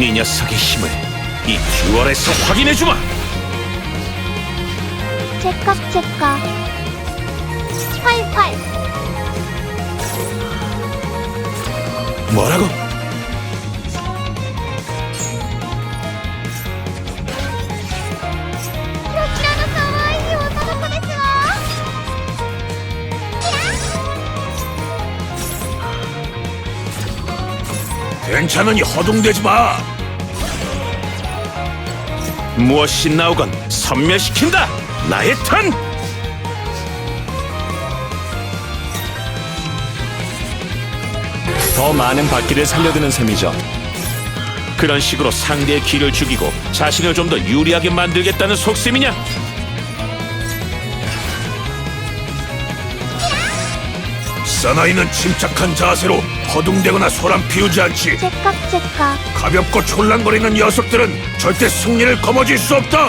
네 녀석의 힘을 이 듀얼에서 확인해주마! 째깍 째깍 활활 뭐라고? 괜찮으니 허둥대지 마! 무엇이 나오건 선멸시킨다! 나의 턴! 더 많은 바퀴를 살려두는 셈이죠. 그런 식으로 상대의 기를 죽이고 자신을 좀 더 유리하게 만들겠다는 속셈이냐? 사나이는 침착한 자세로 허둥대거나 소란 피우지 않지 째깍 째깍 가볍고 촐랑거리는 녀석들은 절대 승리를 거머쥘 수 없다.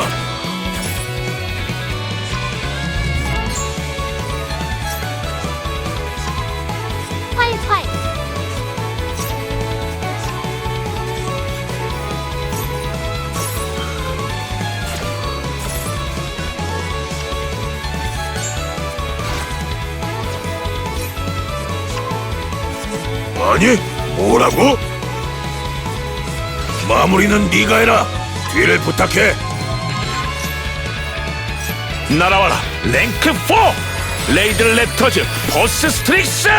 활활 아니 뭐라고? 마무리는 네가 해라. 뒤를 부탁해. 날아와라. 랭크 4 레이드 랩터즈 보스 스트릭스!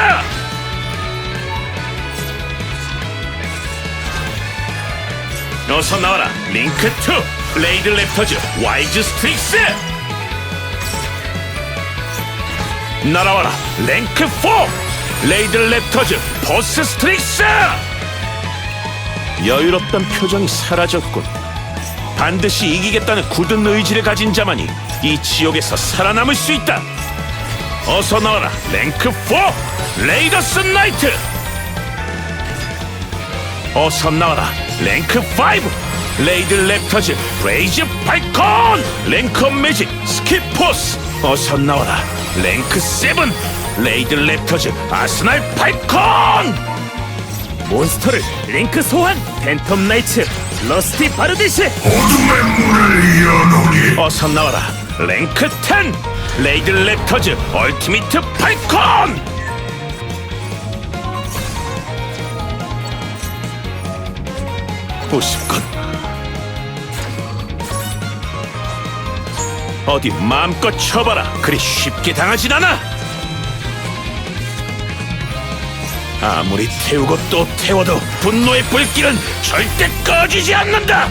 어서 나와라. 링크 2 레이드 랩터즈 와이즈 스트릭스! 날아와라. 랭크 4 레이드 랩터즈 보스 스트릭스 여유롭던 표정이 사라졌군. 반드시 이기겠다는 굳은 의지를 가진 자만이 이 지옥에서 살아남을 수 있다. 어서 나와라 랭크 4 레이더스 나이트! 어서 나와라 랭크 5 레이드 랩터즈 브레이즈 발콘! 랭크 매직 스킵포스! 어서 나와라 랭크 7 레이드 랩터즈 아스날 발콘 몬스터를 링크 소환 팬텀 나이츠 러스티 바르디시 어둠의 문을 여노니 어서 나와라. 랭크 10 레이드 랩터즈 얼티미트 발콘 우습군 어디 마음껏 쳐봐라. 그리 쉽게 당하진 않아 아무리 태우고 또 태워도 분노의 불길은 절대 꺼지지 않는다.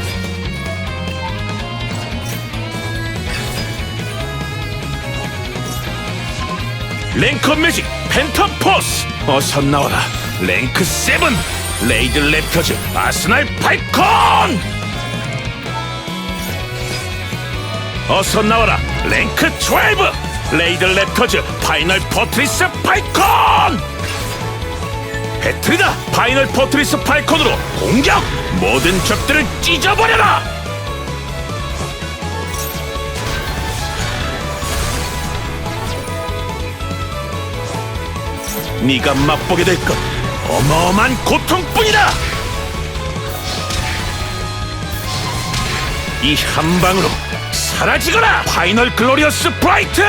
랭크 매직 팬텀 포스. 어서 나와라. 랭크 7 레이드 랩터즈 아스날 발콘. 어서 나와라. 랭크 12 레이드 랩터즈 파이널 포트리스 발콘 배틀이다 파이널 포트리스 발콘으로 공격 모든 적들을 찢어버려라 네가 맛보게 될 것 어마어마한 고통뿐이다. 이 한 방으로 사라지거라. 파이널 글로리어스 브라이트.